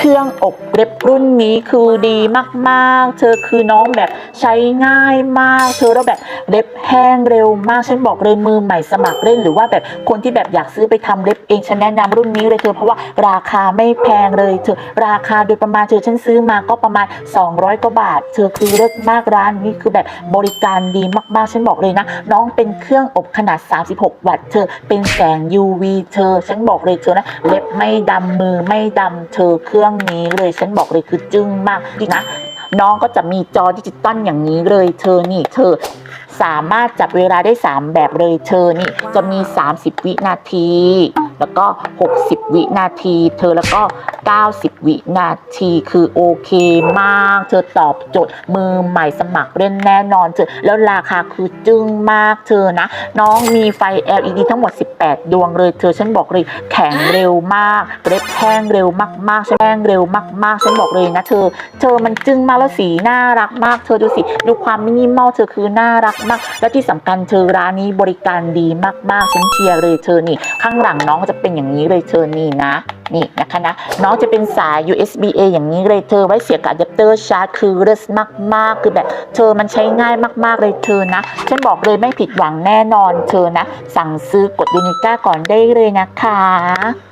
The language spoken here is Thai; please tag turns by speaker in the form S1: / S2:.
S1: เครื่องอบเล็บรุ่นนี้คือดีมากๆ เธอคือน้องแบบใช้ง่ายมาก เธอแล้วแบบเล็บแห้งเร็วมาก ฉันบอกเลยมือใหม่สมัครเล่นหรือว่าแบบคนที่แบบอยากซื้อไปทำเล็บเองฉันแนะนำรุ่นนี้เลยเธอเพราะว่าราคาไม่แพงเลยเธอราคาโดยประมาณเธอฉันซื้อมาก็ประมาณ 200กว่าบาท เธอคือเลิศมากร้านนี้คือแบบบริการดีมากๆ ฉันบอกเลยนะ น้องเป็นเครื่องอบขนาด 36 วัตต์เธอเป็นแสง UV เธอฉันบอกเลยเธอนะเล็บไม่ดำมือไม่ดำเธอเครื่องนี้เลยฉันบอกเลยคือจึ้งมากนะน้องก็จะมีจอดิจิตอลอย่างนี้เลยเธอนี่เธอสามารถจับเวลาได้ 3 แบบเลยเธอนี่จะมี 30 วินาที แล้วก็ 60 วินาที เธอแล้วก็ 90 วินาทีคือโอเคมาก เธอตอบโจทย์มือใหม่สมัครเล่นแน่นอนเธอแล้วราคาคือจึ้งมากเธอนะ น้องมีไฟ LED ทั้งหมด 18 ดวงเลย เธอฉันบอกเลยแข็งเร็วมากเล็บแห้งเร็วมากๆฉันแห้งเร็วมากๆฉันบอกเลยนะเธอ เธอมันจึ้งมากแล้วสีน่ารักมาก เธอดูสิดูความมินิมอลเธอคือน่ารักมาก และที่สำคัญเธอร้านนี้บริการดีมากๆฉันเชียร์เลยเธอนี่ข้างหลังน้องจะเป็นอย่างนี้เลยเธอนี่นะนี่นะคะนะน้องจะเป็นสาย USB A อย่างนี้เลยเธอไว้เสียบกับอะแดปเตอร์ชาร์จคือเลิศมากๆ คือแบบ เธอมันใช้ง่ายมากๆเลยเธอนะ ฉันบอกเลยไม่ผิดหวังแน่นอนเธอนะ สั่งซื้อกดยูนิก้าก่อนได้เลยนะคะ